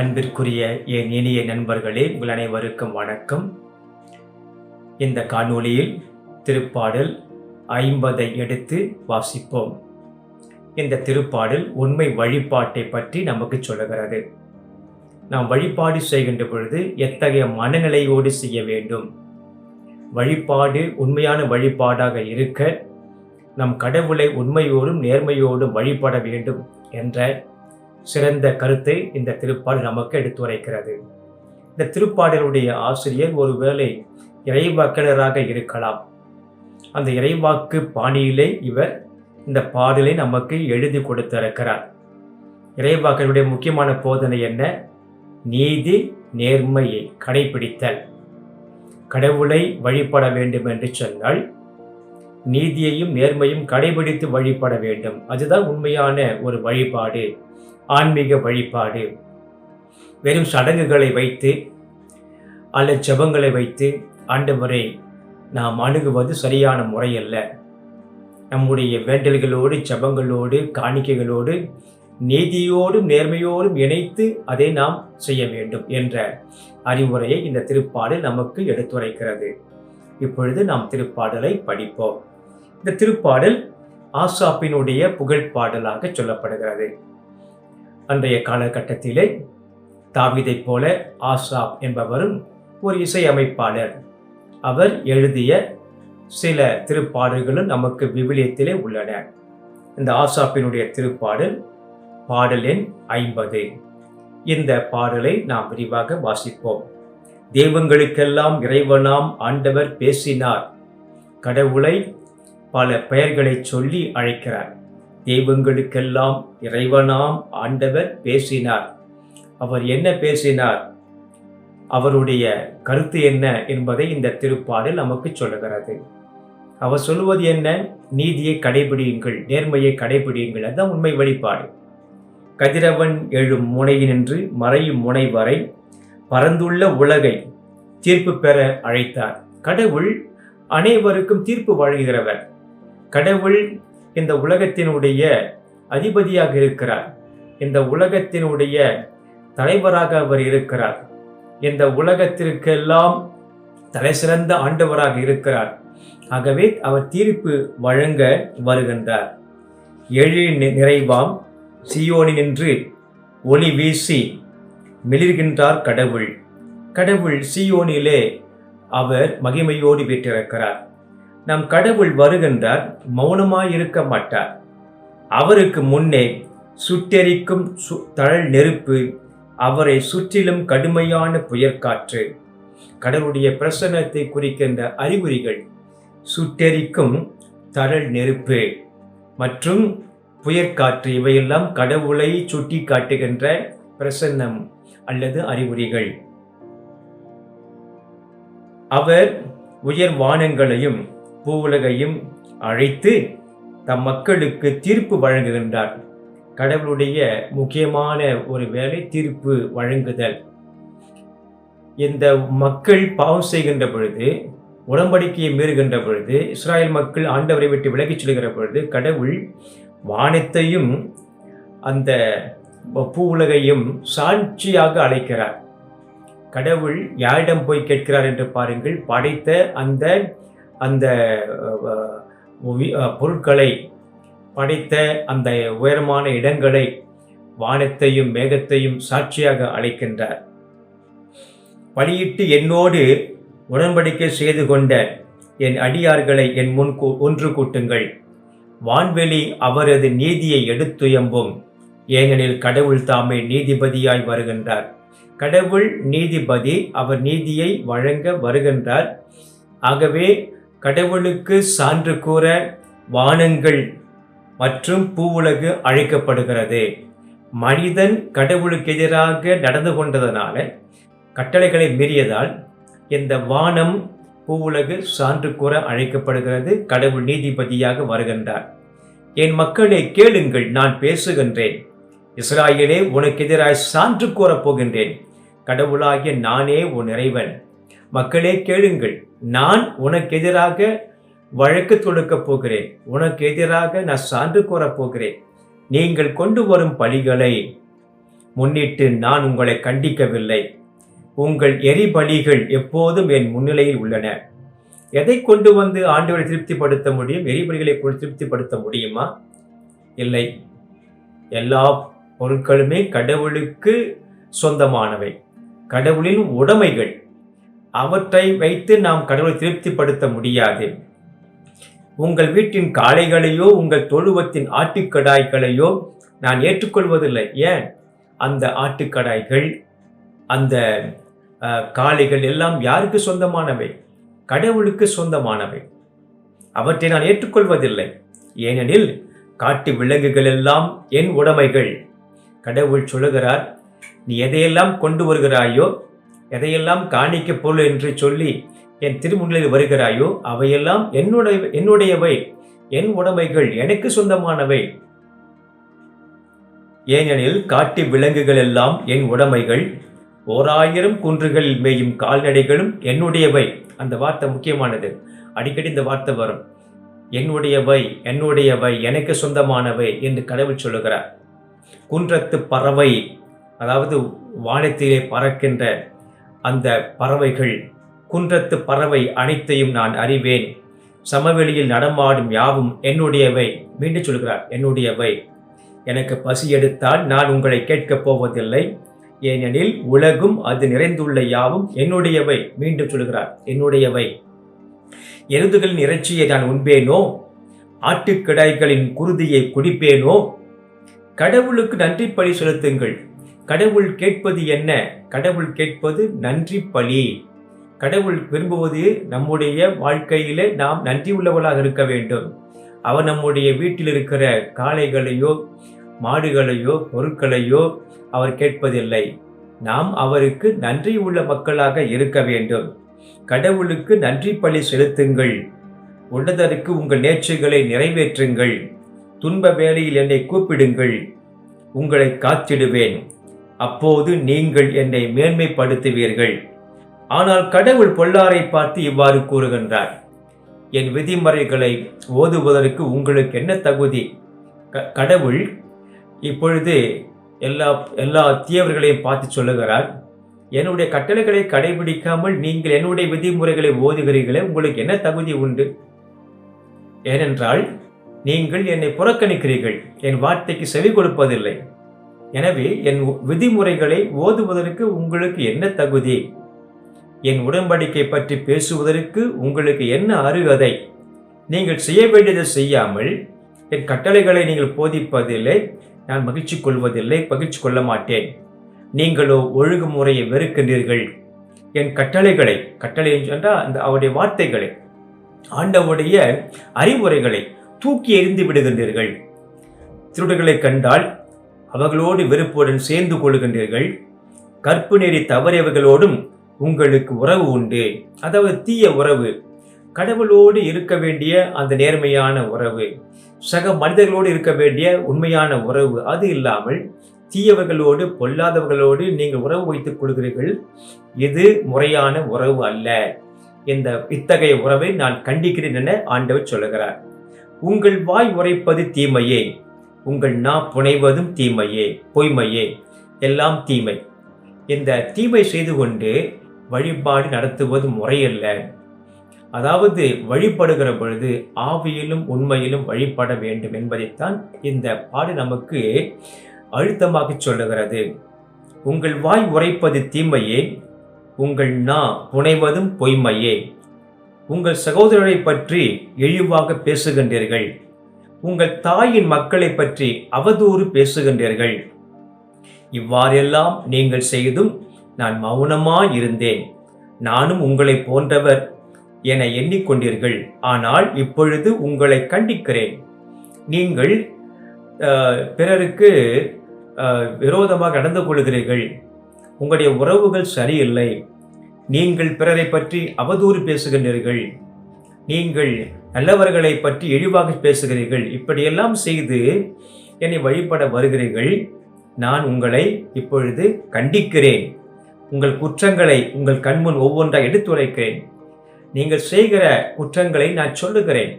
அன்பிற்குரிய என் இனிய நண்பர்களே உங்கள் அனைவருக்கும் வணக்கம். இந்த காணொளியில் திருப்பாடல் ஐம்பதை எடுத்து வாசிப்போம். இந்த திருப்பாடல் உண்மை வழிபாட்டை பற்றி நமக்கு சொல்லுகிறது. நாம் வழிபாடு செய்கின்ற பொழுது எத்தகைய மனநிலையோடு செய்ய வேண்டும்? வழிபாடு உண்மையான வழிபாடாக இருக்க நம் கடவுளை உண்மையோடும் நேர்மையோடும் வழிபட வேண்டும் என்ற சிறந்த கருத்தை இந்த திருப்பாடல் நமக்கு எடுத்துரைக்கிறது இந்த திருப்பாடலுடைய ஆசிரியர் ஒருவேளை இறைவாக்கினராக இருக்கலாம். அந்த இறைவாக்கு பாணியிலே இவர் இந்த பாடலை நமக்கு எழுதி கொடுத்திருக்கிறார். இறைவாக்கனுடைய முக்கியமான போதனை என்ன? நீதி நேர்மையை கடைபிடித்தல். கடவுளை வழிபட வேண்டும் என்று சொன்னால் நீதியையும் நேர்மையும் கடைபிடித்து வழிபட வேண்டும். அதுதான் உண்மையான ஒரு வழிபாடு. ஆன்மீக வழிபாடு. வெறும் சடங்குகளை வைத்து அல்ல ஜபங்களை வைத்து ஆண்டவரை நாம் அணுகுவது சரியான முறையல்ல. நம்முடைய வேண்டல்களோடு ஜபங்களோடு காணிக்கைகளோடு நீதியோடும் நேர்மையோடும் இணைத்து அதை நாம் செய்ய வேண்டும் என்ற அறிவுரையை இந்த திருப்பாடல் நமக்கு எடுத்துரைக்கிறது. இப்பொழுது நாம் திருப்பாடலை படிப்போம். இந்த திருப்பாடல் ஆசாப்பினுடைய புகழ் பாடலாக சொல்லப்படுகிறது. அன்றைய காலகட்டத்திலே தாவிதைப் போல ஆசாப் என்பவரும் ஒரு இசையமைப்பாளர். அவர் எழுதிய சில திருப்பாடல்களும் நமக்கு விவிலியத்திலே உள்ளன. இந்த ஆசாப்பினுடைய திருப்பாடல் பாடல் எண் ஐம்பது. இந்த பாடலை நாம் விரிவாக வாசிப்போம். தெய்வங்களுக்கெல்லாம் இறைவனாம் ஆண்டவர் பேசினார். கடவுளை பல பெயர்களை சொல்லி அழைக்கிறார். தெய்வங்களுக்கெல்லாம் இறைவனாம் ஆண்டவர் பேசினார். அவர் என்ன பேசினார்? அவருடைய கருத்து என்ன என்பதை இந்த திருப்பாடல் நமக்கு சொல்லுகிறது. அவர் சொல்லுவது என்ன? நீதியை கடைபிடியுங்கள் நேர்மையை கடைபிடியுங்கள் அதுதான் உண்மை வழிபாடு. கதிரவன் எழும் முனையினின்று மறையும் முனை வரை பரந்துள்ள உலகை தீர்ப்பு பெற அழைத்தார். கடவுள் அனைவருக்கும் தீர்ப்பு வழங்குகிறவர். கடவுள் இந்த உலகத்தினுடைய அதிபதியாக இருக்கிறார். இந்த உலகத்தினுடைய தலைவராக அவர் இருக்கிறார். இந்த உலகத்திற்கெல்லாம் தலை சிறந்த ஆண்டவராக இருக்கிறார். ஆகவே அவர் தீர்ப்பு வழங்க வருகின்றார். எழில் நிறைவாம் சியோனினின்று ஒளி வீசி மிளிர்கின்றார் கடவுள். கடவுள் சியோனிலே அவர் மகிமையோடு வீட்டிருக்கிறார் நம் கடவுள் வருகின்றார் மௌனமாயிருக்க மாட்டார். அவருக்கு முன்னே சுட்டெரிக்கும் சு தழல் நெருப்பு அவரை சுற்றிலும் கடுமையான புயற்காற்று கடவுளுடைய பிரசன்னத்தை குறிக்கின்ற அறிகுறிகள் சுட்டெரிக்கும் தழல் நெருப்பு மற்றும் புயற்காற்று இவையெல்லாம் கடவுளை சுட்டி காட்டுகின்ற பிரசன்னம் அல்லது அறிகுறிகள். அவர் உயர் வானங்களையும் பூவுலகையும் அழைத்து தம் மக்களுக்கு தீர்ப்பு வழங்குகின்றார். கடவுளுடைய முக்கியமான ஒரு வேலை தீர்ப்பு வழங்குதல். இந்த மக்கள் பாவம் செய்கின்ற பொழுது உடம்படிக்கையை மீறுகின்ற பொழுது இஸ்ராயல் மக்கள் ஆண்டவரை விட்டு விலகிச் செல்கிற பொழுது கடவுள் வானத்தையும் அந்த பூ உலகையும் சாட்சியாக அழைக்கிறார். கடவுள் யாரிடம் போய் கேட்கிறார் என்று பாருங்கள் படைத்த அந்த அந்த பொருட்களை படைத்த அந்த உயரமான இடங்களை வானத்தையும் மேகத்தையும் சாட்சியாக அழைக்கின்றார். பலியிட்டு என்னோடு உடன்படிக்கை செய்து கொண்ட என் அடியார்களை என் முன் ஒன்று கூட்டுங்கள். வான்வெளி அவரது நீதியை எடுத்துயம்பும். ஏனெனில் கடவுள் தாமே நீதிபதியாய் வருகின்றார். கடவுள் நீதிபதி அவர் நீதியை வழங்க வருகின்றார். ஆகவே கடவுளுக்கு சான்று கூற வானங்கள் மற்றும் பூவுலகு அழைக்கப்படுகிறது. மனிதன் கடவுளுக்கு எதிராக நடந்து கொண்டதனால கட்டளைகளை மீறியதால் இந்த வானம் பூவுலகு சான்று கூற அழைக்கப்படுகிறது. கடவுள் நீதிபதியாக வருகின்றார். என் மக்களை கேளுங்கள் நான் பேசுகின்றேன். இஸ்ராயலே உனக்கு எதிராக சான்று கூறப் போகின்றேன். கடவுளாகிய நானே உன் இறைவன். மக்களே கேளுங்கள் நான் உனக்கு எதிராக வழக்கு தொடுக்கப் போகிறேன். உனக்கு எதிராக நான் சான்று கூறப் போகிறேன். நீங்கள் கொண்டு வரும் பலிகளை முன்னிட்டு நான் உங்களை கண்டிக்கவில்லை. உங்கள் எரிபலிகள் எப்போதும் என் முன்னிலையில் உள்ளன. எதை கொண்டு வந்து ஆண்டவரை திருப்திப்படுத்த முடியும்? எரிபலிகளை கொண்டு திருப்திப்படுத்த முடியுமா? இல்லை. எல்லா பொருட்களுமே கடவுளுக்கு சொந்தமானவை. கடவுளின் உடைமைகள். அவற்றை வைத்து நாம் கடவுளை திருப்திப்படுத்த முடியாது. உங்கள் வீட்டின் காளைகளையோ உங்கள் தொழுவத்தின் ஆட்டுக்கடாய்களையோ நான் ஏற்றுக்கொள்வதில்லை. ஏன்? அந்த ஆட்டுக்கடாய்கள் அந்த காளைகள் எல்லாம் யாருக்கு சொந்தமானவை? கடவுளுக்கு சொந்தமானவை. அவற்றை நான் ஏற்றுக்கொள்வதில்லை. ஏனெனில் காட்டு விலங்குகள் எல்லாம் என் உடைமைகள். கடவுள் சொல்லுகிறார் நீ எதையெல்லாம் கொண்டு வருகிறாயோ எதையெல்லாம் காணிக்க பொருள் என்று சொல்லி என் திருமுன்னிலையில் வருகிறாயோ அவையெல்லாம் என்னுடைய என்னுடையவை. என் உடைமைகள் எனக்கு சொந்தமானவை. ஏனெனில் காட்டு விலங்குகள் எல்லாம் என் உடைமைகள். ஓராயிரம் குன்றுகளில் மேயும் கால்நடைகளும் என்னுடையவை. அந்த வார்த்தை முக்கியமானது. அடிக்கடி இந்த வார்த்தை வரும். என்னுடையவை என்னுடையவை எனக்கு சொந்தமானவை என்று கடவுள் சொல்லுகிறார். குன்றத்து பறவை அதாவது வானத்திலே பறக்கின்ற அந்த பறவைகள் குன்றத்து பறவை அனைத்தையும் நான் அறிவேன். சமவெளியில் நடமாடும் யாவும் என்னுடையவை. மீண்டும் சொல்கிறார் என்னுடையவை. எனக்கு பசி எடுத்தால் நான் உங்களை கேட்கப் போவதில்லை. ஏனெனில் உலகும் அது நிறைந்துள்ள யாவும் என்னுடையவை. மீண்டும் சொல்கிறார் என்னுடையவை. எருதுகளின் இறைச்சியை நான் உண்பேனோ? ஆட்டுக்கிடாய்களின் குருதியை குடிப்பேனோ? கடவுளுக்கு நன்றி பழி செலுத்துங்கள். கடவுள் கேட்பது என்ன? கடவுள் கேட்பது நன்றி பலி. கடவுள் விரும்புவது நம்முடைய வாழ்க்கையிலே நாம் நன்றி உள்ளவர்களாக இருக்க வேண்டும். அவர் நம்முடைய வீட்டில் இருக்கிற காளைகளையோ மாடுகளையோ பொருட்களையோ அவர் கேட்பதில்லை. நாம் அவருக்கு நன்றி உள்ள மக்களாக இருக்க வேண்டும். கடவுளுக்கு நன்றி பலி செலுத்துங்கள். உள்ளதற்கு உங்கள் நேர்ச்சிகளை நிறைவேற்றுங்கள். துன்ப வேலையில் என்னை கூப்பிடுங்கள். உங்களை காத்திடுவேன். அப்போது நீங்கள் என்னை மேன்மைப்படுத்துவீர்கள். ஆனால் கடவுள் பொல்லாரை பார்த்து இவ்வாறு கூறுகின்றார். என் விதிமுறைகளை ஓதுவதற்கு உங்களுக்கு என்ன தகுதி? க- கடவுள் இப்பொழுது எல்லா எல்லா தீயவர்களையும் பார்த்து சொல்லுகிறார். என்னுடைய கட்டளைகளை கடைபிடிக்காமல் நீங்கள் என்னுடைய விதிமுறைகளை ஓதுகிறீர்களே உங்களுக்கு என்ன தகுதி உண்டு? ஏனென்றால் நீங்கள் என்னை புறக்கணிக்கிறீர்கள். என் வார்த்தைக்கு செவி கொடுப்பதில்லை. எனவே என் விதிமுறைகளை ஓதுவதற்கு உங்களுக்கு என்ன தகுதி? என் உடன்படிக்கை பற்றி பேசுவதற்கு உங்களுக்கு என்ன அருகதை? நீங்கள் செய்ய வேண்டியதை செய்யாமல் என் கட்டளைகளை நீங்கள் போதிப்பதில்லை நான் மகிழ்ச்சி கொள்வதில்லை மகிழ்ச்சி கொள்ள மாட்டேன். நீங்களோ ஒழுங்குமுறையை வெறுக்கின்றீர்கள். என் கட்டளைகளை கட்டளை என்றால் அந்த அவருடைய வார்த்தைகளை ஆண்டவுடைய அறிவுரைகளை தூக்கி எறிந்து விடுகின்றீர்கள். திருடுகளை கண்டால் அவர்களோடு வெறுப்புடன் சேர்ந்து கொள்கின்றீர்கள். கற்பு நெறி தவறியவர்களோடும் உங்களுக்கு உறவு உண்டு. அதாவது தீய உறவு. கடவுளோடு இருக்க வேண்டிய அந்த நேர்மையான உறவு. சக மனிதர்களோடு இருக்க வேண்டிய உண்மையான உறவு. அது இல்லாமல் தீயவர்களோடு பொல்லாதவர்களோடு நீங்கள் உறவு வைத்துக் கொள்கிறீர்கள். இது முறையான உறவு அல்ல. இந்த இத்தகைய உறவை நான் கண்டிக்கிறேன் என ஆண்டவர் சொல்லுகிறார். உங்கள் வாய் உரைப்பது தீமையே. உங்கள் நா புனைவதும் தீமையே பொய்மையே எல்லாம் தீமை. இந்த தீமை செய்து கொண்டு வழிபாடு நடத்துவது முறையல்ல. அதாவது வழிபடுகிற பொழுது ஆவியிலும் உண்மையிலும் வழிபட வேண்டும் என்பதைத்தான் இந்த பாடு நமக்கு அழுத்தமாக சொல்லுகிறது. உங்கள் வாய் உரைப்பது தீமையே உங்கள் நா புனைவதும் பொய்மையே. உங்கள் சகோதரரை பற்றி இழிவாக பேசுகின்றீர்கள். உங்கள் தாயின் மக்களை பற்றி அவதூறு பேசுகின்றீர்கள். இவ்வாறெல்லாம் நீங்கள் செய்தும் நான் மௌனமாய் இருந்தேன் நானும் உங்களைப் போன்றவர் என எண்ணிக்கொண்டீர்கள். ஆனால் இப்பொழுது உங்களை கண்டிக்கிறேன். நீங்கள் பிறருக்கு விரோதமாக நடந்து கொள்கிறீர்கள். உங்களுடைய உறவுகள் சரியில்லை. நீங்கள் பிறரை பற்றி அவதூறு பேசுகின்றீர்கள். நீங்கள் நல்லவர்களை பற்றி இழிவாக பேசுகிறீர்கள் இப்படியெல்லாம் செய்து என்னை வழிபட வருகிறீர்கள். நான் உங்களை இப்பொழுது கண்டிக்கிறேன். உங்கள் குற்றங்களை உங்கள் கண்முன் ஒவ்வொன்றாக எடுத்துரைக்கிறேன். நீங்கள் செய்கிற குற்றங்களை நான் சொல்லுகிறேன்.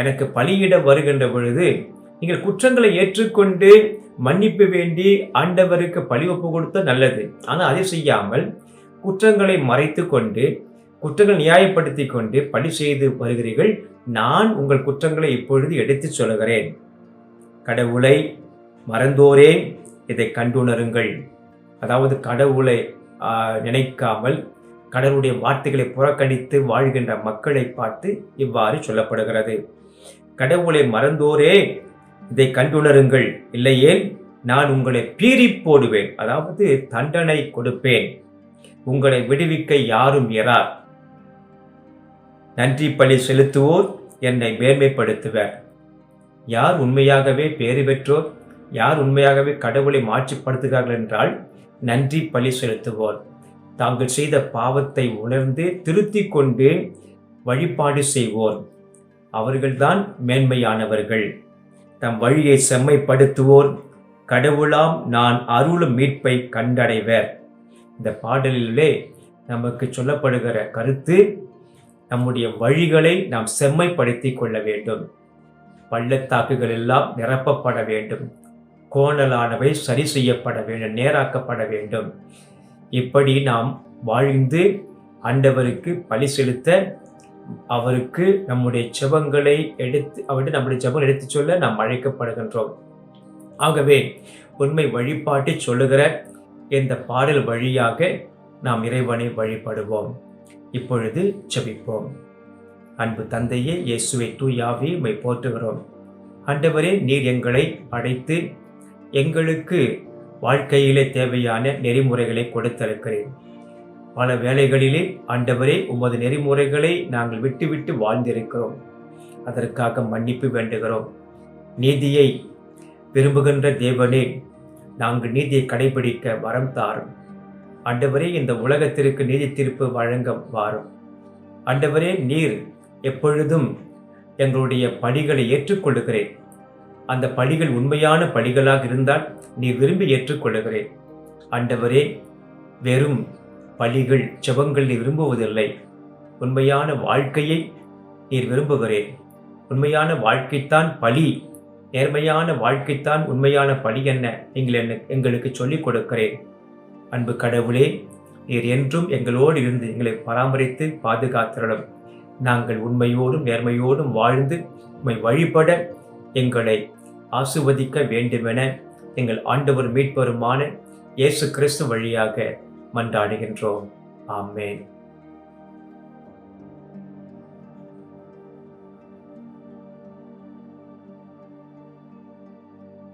எனக்கு பலியிட வருகின்ற பொழுது நீங்கள் குற்றங்களை ஏற்றுக்கொண்டு மன்னிப்பு வேண்டி ஆண்டவருக்கு பழி ஒப்பு கொடுத்த நல்லது. ஆனால் அதை செய்யாமல் குற்றங்களை மறைத்து கொண்டு குற்றங்கள் நியாயப்படுத்தி கொண்டு பணி செய்து வருகிறீர்கள் நான் உங்கள் குற்றங்களை இப்பொழுது எடுத்துச் சொல்கிறேன் கடவுளை மறந்தோரேன் இதை கண்டுணருங்கள். அதாவது கடவுளை நினைக்காமல் கடவுளுடைய வார்த்தைகளை புறக்கணித்து வாழ்கின்ற மக்களை பார்த்து இவ்வாறு சொல்லப்படுகிறது. கடவுளை மறந்தோரே இதை கண்டுணருங்கள். இல்லையேல் நான் உங்களை பீறி போடுவேன் அதாவது தண்டனை கொடுப்பேன். உங்களை விடுவிக்க யாரும் இரார் நன்றி பலி செலுத்துவோர் என்னை மேன்மைப்படுத்துவர். யார் உண்மையாகவே பேறு பெற்றோர் யார் உண்மையாகவே கடவுளை மாட்சிப்படுத்துகிறார்கள் என்றால் நன்றி பலி செலுத்துவோர். தாங்கள் செய்த பாவத்தை உணர்ந்து திருத்திக் கொண்டு வழிபாடு செய்வோர். அவர்கள்தான் மேன்மையானவர்கள். தம் வழியை செம்மைப்படுத்துவோர். கடவுளாம் நான் அருளும் மீட்பை கண்டடைவர். இந்த பாடலிலே நமக்கு சொல்லப்படுகிற கருத்து நம்முடைய வழிகளை நாம் செம்மைப்படுத்திக் கொள்ள வேண்டும். பள்ளத்தாக்குகள் எல்லாம் நிரப்பப்பட வேண்டும். கோணலானவை சரி செய்யப்பட வேண்டும் நேராக்கப்பட வேண்டும். இப்படி நாம் வாழ்ந்து ஆண்டவருக்கு பலி செலுத்த அவருக்கு நம்முடைய ஜெபங்களை எடுத்து அவர்கிட்ட நம்முடைய ஜெபங்கள் எடுத்துச் சொல்ல நாம் அழைக்கப்படுகின்றோம். ஆகவே உண்மை வழிபாட்டை சொல்லுகிற இந்த பாடல் வழியாக நாம் இறைவனை வழிபடுவோம். இப்பொழுது ஜபிப்போம். அன்பு தந்தையே இயேசுவை தூயாவே உம்மை போற்றுகிறோம். ஆண்டவரே நீர் எங்களை படைத்து எங்களுக்கு வாழ்க்கையிலே தேவையான நெறிமுறைகளை கொடுத்திருக்கிறேன் பல வேளைகளிலே ஆண்டவரே உமது நெறிமுறைகளை நாங்கள் விட்டுவிட்டு வாழ்ந்திருக்கிறோம். அதற்காக மன்னிப்பு வேண்டுகிறோம். நீதியை விரும்புகின்ற தேவனே நாங்கள் நீதியை கடைபிடிக்க வரம் தாரும். ஆண்டவரே இந்த உலகத்திற்கு நீதி தீர்ப்பு வழங்க வாரும். ஆண்டவரே நீர் எப்பொழுதும் எங்களுடைய பணிகளை ஏற்றுக்கொள்ளுகிறேன் அந்த பணிகள் உண்மையான பணிகளாக இருந்தால் நீ விரும்பி ஏற்றுக்கொள்ளுகிறேன் ஆண்டவரே வெறும் பழிகள் ஜபங்கள் நீ விரும்புவதில்லை. உண்மையான வாழ்க்கையை நீர் விரும்புகிறேன் உண்மையான வாழ்க்கைத்தான் பழி நேர்மையான வாழ்க்கைத்தான் உண்மையான பழி என்ன? நீங்கள் என்ன எங்களுக்கு சொல்லிக் கொடுக்கிறேன் அன்பு கடவுளே நீர் என்றும் எங்களோடு இருந்து எங்களை பராமரித்து பாதுகாத்திரலும் நாங்கள் உண்மையோடும் நேர்மையோடும் வாழ்ந்து உண்மை வழிபட எங்களை ஆசிர்வதிக்க வேண்டுமென எங்கள் ஆண்டவர் மீட்பருமான இயேசு கிறிஸ்து வழியாக மன்றாடுகின்றோம். ஆமேன்.